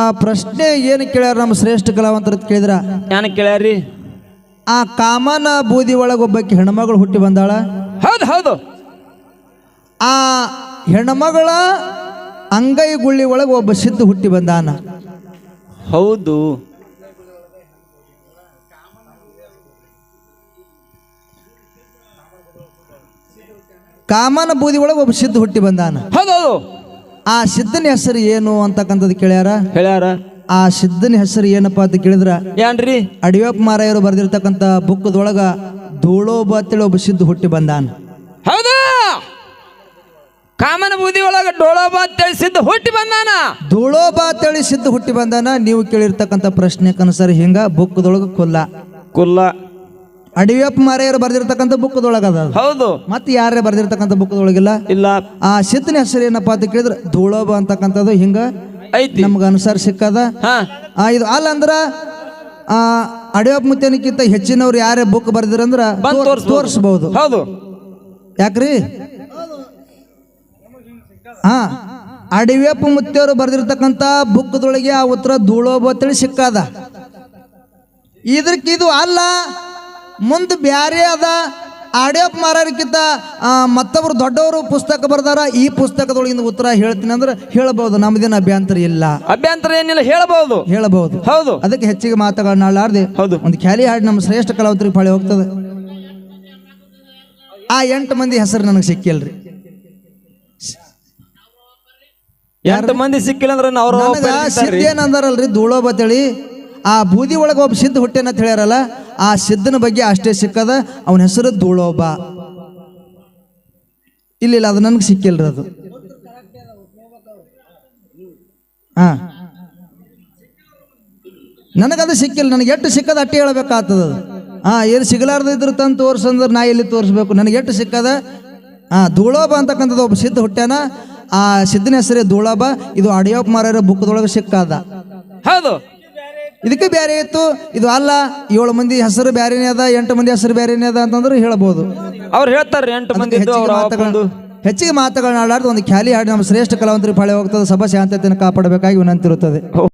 ಆ ಪ್ರಶ್ನೆ ಏನು ಕೇಳ್ಯಾರ ನಮ್ಮ ಶ್ರೇಷ್ಠ ಕಲಾವಂತರ ಕೇಳಿದ್ರ? ಏನ ಕೇಳ್ಯಾರಿ ಆ ಕಾಮನ ಬೂದಿ ಒಳಗೆ ಒಬ್ಬಕ್ಕೆ ಹೆಣ್ಮಗಳು ಹುಟ್ಟಿ ಬಂದಾಳ. ಹೌದು ಹೌದು. ಆ ಹೆಣ್ಮಗಳ ಅಂಗೈ ಗುಳ್ಳಿ ಒಳಗೆ ಒಬ್ಬ ಸಿದ್ಧ ಹುಟ್ಟಿ ಬಂದಾನ. ಹೌದು. ಕಾಮನ ಬೂದಿ ಒಳಗೆ ಒಬ್ಬ ಸಿದ್ಧ ಹುಟ್ಟಿ ಬಂದಾನ. ಹೌದು ಹೌದು. ಆ ಸಿದ್ಧನ ಹೆಸರು ಏನು ಅಂತಕ್ಕಂಥದ್ದು ಕೇಳ್ಯಾರ? ಹೇಳ್ಯಾರ? ಆ ಸಿದ್ಧನ ಹೆಸರು ಏನಪ್ಪ ಅಂತ ಕೇಳಿದ್ರ? ಏನ್ರಿ? ಅಡಿಯಪ್ಪ ಮಾರಾಯರು ಬರೆದಿರ್ತಕ್ಕಂಥ ಬುಕ್ಕದೊಳಗ ಧೂಳೋಬ ಅಂತೇಳಿ ಒಬ್ಬ ಸಿದ್ಧ ಹುಟ್ಟಿ ಬಂದಾನ. ಹೌದಾ! ಕಾಮನ ಬೂದಿ ಒಳಗ ಡೋಳೋಬ ಸಿದ್ಧ ಹುಟ್ಟಿ ಬಂದಾನ. ಧೂಳೋಬ ಅಂತೇಳಿ ಸಿದ್ಧ ಹುಟ್ಟಿ ಬಂದಾನ ನೀವು ಕೇಳಿರ್ತಕ್ಕಂಥ ಪ್ರಶ್ನೆ ಕನಸರ ಹಿಂಗ ಬುಕ್ಕದೊಳಗ ಕೊಲ್ಲ. ಕುಲ್ಲ. ಅಡಿಯಪ್ಪ ಮರೆಯರು ಬರ್ದಿರ್ತಕ್ಕಂಥ ಬುಕ್ಕದೊಳಗ ಅದ ಅದು. ಹೌದು. ಮತ್ತೆ ಯಾರೇ ಬರ್ದಿರ್ತಕ್ಕಂಥ ಬುಕ್ಕದೊಳಗಿಲ್ಲ. ಇಲ್ಲ. ಆ ಸಿದ್ಧನ ಹೆಸರು ಏನಪ್ಪ ಅಂತ ಕೇಳಿದ್ರೆ ಧೂಳೋಬ ಅಂತಕ್ಕಂಥದ್ದು ಹಿಂಗ ಐತಿ. ನಮ್ಗೆ ಅನುಸಾರ ಸಿಕ್ಕದ. ಆ ಇದು ಅಲ್ಲ ಅಂದ್ರ ಆ ಅಡಿಯಪ್ಪ ಮುತ್ತೇನಕ್ಕಿಂತ ಹೆಚ್ಚಿನವ್ರು ಯಾರೇ ಬುಕ್ ಬರ್ದಿರಂದ್ರ ತೋರಿಸ್ಬಹುದು ಹೌದು. ಯಾಕ್ರಿ? ಹಾ. ಅಡಿವೆಪ್ಪ ಮುತ್ತಿಯವರು ಬರ್ದಿರ್ತಕ್ಕಂಥ ಬುಕ್ದೊಳಗೆ ಆ ಉತ್ತರ ಧೂಳೋಬ ಅಂತೇಳಿ ಸಿಕ್ಕದ. ಇದಕ್ಕೆ ಇದು ಅಲ್ಲ. ಮುಂದೆ ಬ್ಯಾರೆ ಅದ ಆಡಿಯೋಪ್ ಮಾರಕ್ಕಿಂತ ಮತ್ತೊಬ್ರು ದೊಡ್ಡವರು ಪುಸ್ತಕ ಬರ್ದಾರ ಈ ಪುಸ್ತಕದೊಳಗಿಂದ ಉತ್ತರ ಹೇಳ್ತೀನಿ ಅಂದ್ರೆ ಹೇಳಬಹುದು ನಮ್ದೇನು ಅಭ್ಯಂತರ ಇಲ್ಲ. ಅಭ್ಯಂತರ ಏನಿಲ್ಲ ಹೇಳಬಹುದು ಹೇಳಬಹುದು ಹೌದು. ಅದಕ್ಕೆ ಹೆಚ್ಚಿಗೆ ಮಾತುಗಳನ್ನ ಹೌದು. ಒಂದು ಖ್ಯಾಲಿ ಹಾಡು ನಮ್ಮ ಶ್ರೇಷ್ಠ ಕಲಾವಂತರಿಗೆ ಪಾಳಿ ಹೋಗ್ತದೆ. ಆ ಎಂಟು ಮಂದಿ ಹೆಸರು ನನಗೆ ಸಿಕ್ಕಿಲ್ರಿ. ಎಂಟು ಮಂದಿ ಸಿಕ್ಕಿಲ್ಲ ಅಂದ್ರೆ ಅವ್ರು ಧೂಳೋ ಬತ್ತೇಳಿ ಆ ಬೂದಿ ಒಳಗೆ ಒಬ್ಬ ಸಿದ್ಧ ಹುಟ್ಟೆನ ಅಂತ ಹೇಳ್ಯಾರಲ್ಲ, ಆ ಸಿದ್ಧನ ಬಗ್ಗೆ ಅಷ್ಟೇ ಸಿಕ್ಕದ, ಅವನ ಹೆಸರು ಧೂಳೋಬ. ಇಲ್ಲ ಇಲ್ಲ, ಅದು ನನಗೆ ಸಿಕ್ಕಿಲ್ರಿ ಅದು. ಹಾ. ನನಗದು ಸಿಕ್ಕಿಲ್ಲ, ನನಗೆ ಎಷ್ಟು ಸಿಕ್ಕದ ಅಟ್ಟಿ ಹೇಳಬೇಕಾಗ್ತದ ಹಾ, ಏನು ಸಿಗಲಾರ್ದ ಇದ್ರು ತಂದು ತೋರಿಸಂದ್ರೆ ನಾ ಎಲ್ಲಿ ತೋರಿಸ್ಬೇಕು? ನನಗೆ ಎಷ್ಟು ಸಿಕ್ಕದ? ಹಾ, ಧೂಳೋಬ ಅಂತಕ್ಕಂಥದ್ದು ಒಬ್ಬ ಸಿದ್ಧ ಹುಟ್ಟ್ಯಾನ, ಆ ಸಿದ್ಧನ ಹೆಸರೇ ಧೂಳೋಬ, ಇದು ಅಡಿಯೋಪ್ ಮಾರ ಬುಕ್ದೊಳಗೆ ಸಿಕ್ಕಾದ. ಹೌದು. ಇದಕ್ಕೆ ಬೇರೆ ಇತ್ತು. ಇದು ಅಲ್ಲ ಏಳು ಮಂದಿ ಹೆಸರು ಬೇರೆನೇ ಅದ ಎಂಟು ಮಂದಿ ಹೆಸರು ಬೇರೆನೇ ಅದ ಅಂತಂದ್ರೆ ಹೇಳ್ಬೋದು. ಅವ್ರು ಹೇಳ್ತಾರೆ ಎಂಟು ಮಂದಿ ಹೆಚ್ಚಿಗೆ ಮಾತುಗಳನ್ನ ಆಡಾಡ್ದು ಒಂದು ಖ್ಯಾಲಿ ಹಾಡಿ ನಮ್ಮ ಶ್ರೇಷ್ಠ ಕಲಾವಂತರಿ ಪಾಳೆ ಹೋಗ್ತದೆ ಸಭಾ ಶಾಂತತೆಯನ್ನು ಕಾಪಾಡಬೇಕಾಗಿ ವಿನಂತಿರುತ್ತದೆ.